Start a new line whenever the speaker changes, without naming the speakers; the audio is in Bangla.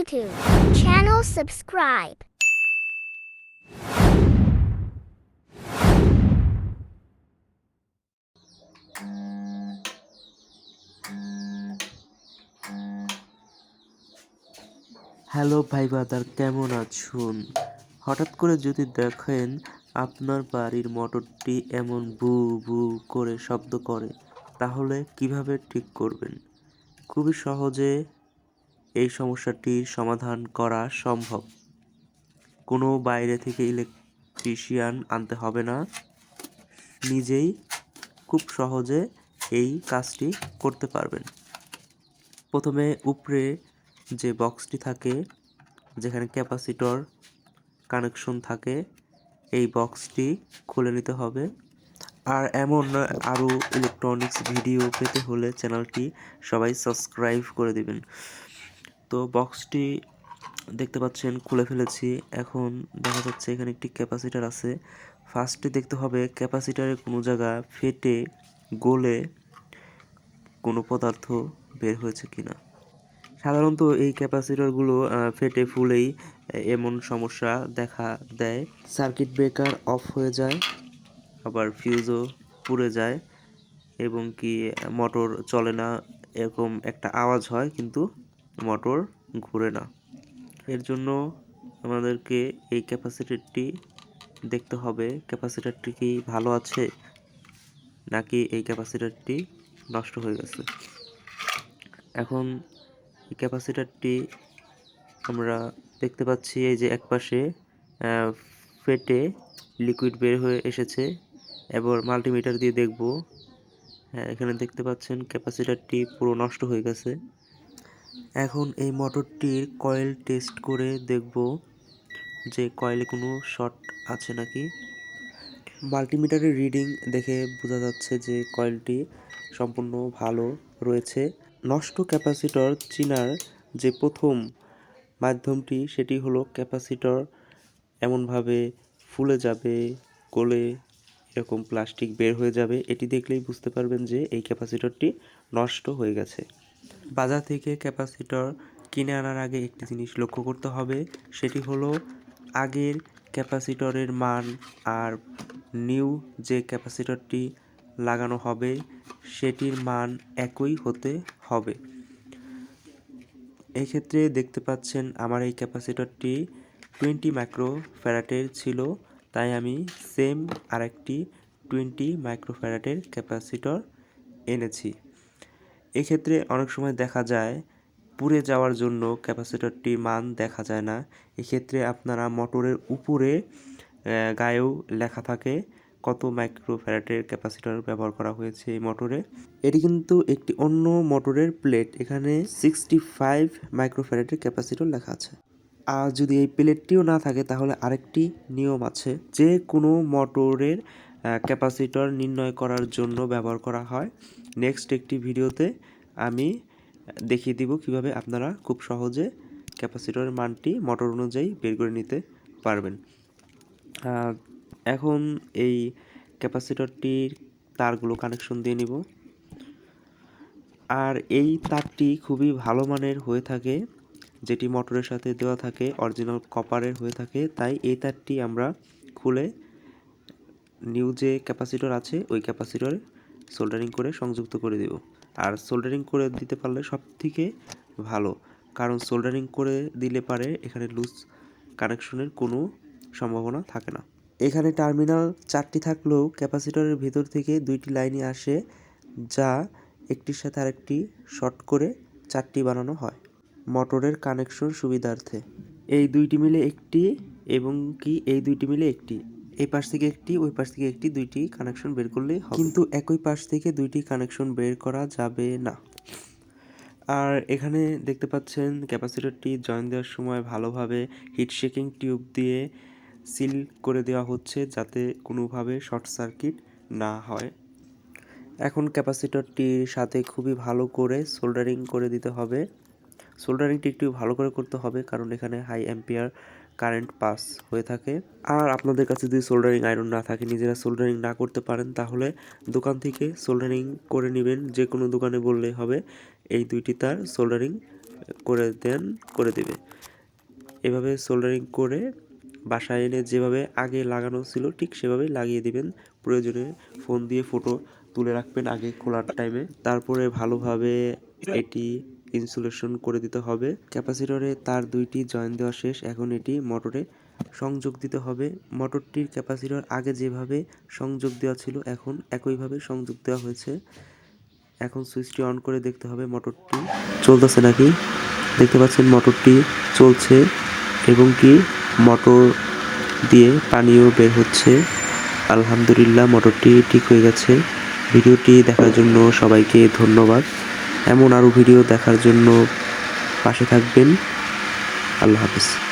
YouTube. Channel subscribe.
হ্যালো ভাই বাদার কেমন আছুন হঠাৎ করে যদি দেখেন, আপনার বাড়ির মোটরটি এমন বু বু করে শব্দ করে, তাহলে কীভাবে ঠিক করবেন খুবই সহজে এই সমস্যাটির সমাধান করা সম্ভব। কোনো বাইরে থেকে ইলেকট্রিশিয়ান আনতে হবে না। নিজেই খুব সহজে এই কাজটি করতে পারবেন। প্রথমে উপরে যে বক্সটি থাকে, যেখানে ক্যাপাসিটর কানেকশন থাকে, এই বক্সটি খুলে নিতে হবে। আর এমন আরও ইলেকট্রনিক্স ভিডিও পেতে হলে চ্যানেলটি সবাই সাবস্ক্রাইব করে দিবেন। তো বক্সটি দেখতে পাচ্ছেন, খুলে ফেলেছি। এখন দেখা যাচ্ছে এখানে একটি ক্যাপাসিটার আছে। ফার্স্টে দেখতে হবে ক্যাপাসিটারের কোনো জায়গা ফেটে, গলে কোনো পদার্থ বের হয়েছে কিনা। সাধারণত এই ক্যাপাসিটরগুলো ফেটে, ফুলেই এমন সমস্যা দেখা দেয়। সার্কিট ব্রেকার অফ হয়ে যায়, আবার ফিউজও পুড়ে যায়, এবং কি মোটর চলে না, এরকম একটা আওয়াজ হয় কিন্তু মোটর ঘুরে না। এর জন্য আমাদেরকে এই ক্যাপাসিটরটি দেখতে হবে। ক্যাপাসিটরটি কি ভালো আছে নাকি এই ক্যাপাসিটরটি নষ্ট হয়ে গেছে? এখন এই ক্যাপাসিটরটি আমরা দেখতে পাচ্ছি এই যে একপাশে ফেটে লিকুইড বের হয়ে এসেছে। এবার মাল্টিমিটার দিয়ে দেখব। হ্যাঁ এখানে দেখতে পাচ্ছেন ক্যাপাসিটরটি পুরো নষ্ট হয়ে গেছে। এখন এই মোটরটির কয়েল টেস্ট করে দেখব যে কয়েলে কোনো শর্ট আছে নাকি। মাল্টিমিটারের রিডিং দেখে বোঝা যাচ্ছে যে কয়েলটি সম্পূর্ণ ভালো রয়েছে। নষ্ট ক্যাপাসিটর চিনার যে প্রথম মাধ্যমটি, সেটি হলো ক্যাপাসিটর এমনভাবে ফুলে যাবে গলে এরকম প্লাস্টিক বের হয়ে যাবে। এটি দেখলেই বুঝতে পারবেন যে এই ক্যাপাসিটরটি নষ্ট হয়ে গেছে। বাজার থেকে ক্যাপাসিটর কিনে আনার আগে একটি জিনিস লক্ষ্য করতে হবে, সেটি হলো আগের ক্যাপাসিটরের মান আর নিউ যে ক্যাপাসিটরটি লাগানো হবে, সেটির মান একই হতে হবে। এই ক্ষেত্রে দেখতে পাচ্ছেন আমার এই ক্যাপাসিটরটি টোয়েন্টি মাইক্রো ফ্যারাটের ছিল, তাই আমি সেম আরেকটি টোয়েন্টি মাইক্রো ফ্যারাটের ক্যাপাসিটর এনেছি। এক্ষেত্রে অনেক সময় দেখা যায়, পুড়ে যাওয়ার জন্য ক্যাপাসিটরটির মান দেখা যায় না। এক্ষেত্রে আপনারা মোটরের উপরে গায়েও লেখা থাকে কত মাইক্রো ফ্যারাটের ক্যাপাসিটর ব্যবহার করা হয়েছে এই মোটরে। এটি কিন্তু একটি অন্য মোটরের প্লেট, এখানে সিক্সটি ফাইভ মাইক্রো ফ্যারাটের ক্যাপাসিটর লেখা আছে। আর যদি এই প্লেটটিও না থাকে, তাহলে আরেকটি নিয়ম আছে। যে কোনো মোটরের ক্যাপাসিটর নির্ণয় করার জন্য ব্যবহার করা হয়। নেক্সট একটি ভিডিওতে আমি দেখিয়ে দিব কীভাবে আপনারা খুব সহজে ক্যাপাসিটরের মানটি মোটর অনুযায়ী বের করে নিতে পারবেন। এখন এই ক্যাপাসিটরটির তারগুলো কানেকশন দিয়ে নিব। আর এই তারটি খুবই ভালো মানের হয়ে থাকে, যেটি মোটরের সাথে দেওয়া থাকে, অরিজিনাল কপারের হয়ে থাকে। তাই এই তারটি আমরা খুলে নিউ যে ক্যাপাসিটর আছে, ওই ক্যাপাসিটরে সোল্ডারিং করে সংযুক্ত করে দেব। আর সোল্ডারিং করে দিতে পারলে সব থেকে ভালো, কারণ সোল্ডারিং করে দিলে পারে এখানে লুজ কানেকশনের কোনো সম্ভাবনা থাকে না। এখানে টার্মিনাল চারটি থাকলেও ক্যাপাসিটরের ভেতর থেকে দুইটি লাইনই আসে, যা একটির সাথে আরেকটি শর্ট করে চারটি বানানো হয়। মোটরের কানেকশন সুবিধার্থে। এই দুইটি মিলে একটি এবং কি এই দুইটি মিলে একটি। এই পাশ থেকে একটি, ওই পাশ থেকে একটি, দুইটি কানেকশন বের করলেই হবে। কিন্তু একই পাশ থেকে দুইটি কানেকশন বের করা যাবে না। আর এখানে দেখতে পাচ্ছেন ক্যাপাসিটরটি জয়েন দেওয়ার সময় ভালোভাবে হিট শেকিং টিউব দিয়ে সিল করে দেওয়া হচ্ছে যাতে কোনোভাবে শর্ট সার্কিট না হয়। এখন ক্যাপাসিটরটির সাথে খুবই ভালো করে সোল্ডারিং করে দিতে হবে। সোল্ডারিংটি একটু ভালো করে করতে হবে কারণ এখানে হাই অ্যাম্পিয়ার কারেন্ট পাস হয়ে থাকে। আর আপনাদের কাছে যদি সোল্ডারিং আয়রন না থাকে, নিজেরা সোল্ডারিং না করতে পারেন, তাহলে দোকান থেকে সোল্ডারিং করে নেবেন। যে কোনো দোকানে বললেই হবে, এই দুইটি তার সোল্ডারিং করে দেন, করে দেবে। এভাবে সোল্ডারিং করে বাসায় এনে যেভাবে আগে লাগানো ছিল, ঠিক সেভাবেই লাগিয়ে দিবেন। প্রয়োজনে ফোন দিয়ে ফটো তুলে রাখবেন আগে খোলার টাইমে তারপরে ভালোভাবে এটি ইনসুলেশন করে দিতে হবে। ক্যাপাসিটরে তার দুইটি জয়েন দেওয়া শেষ। এখন এটি মোটরে সংযোগ দিতে হবে। মোটরটির ক্যাপাসিটর আগে যেভাবে সংযোগ দেওয়া ছিল, এখন একইভাবে সংযোগ দেওয়া হয়েছে। এখন সুইচটি অন করে দেখতে হবে মোটরটি চলতেছে নাকি। দেখতে পাচ্ছেন মোটরটি চলছে এবং কি মোটর দিয়ে পানিও বের হচ্ছে। আলহামদুলিল্লাহ, মোটরটি ঠিক হয়ে গেছে। ভিডিওটি দেখার জন্য সবাইকে ধন্যবাদ। এমন আরও ভিডিও দেখার জন্য পাশে থাকবেন। আল্লাহ হাফিজ।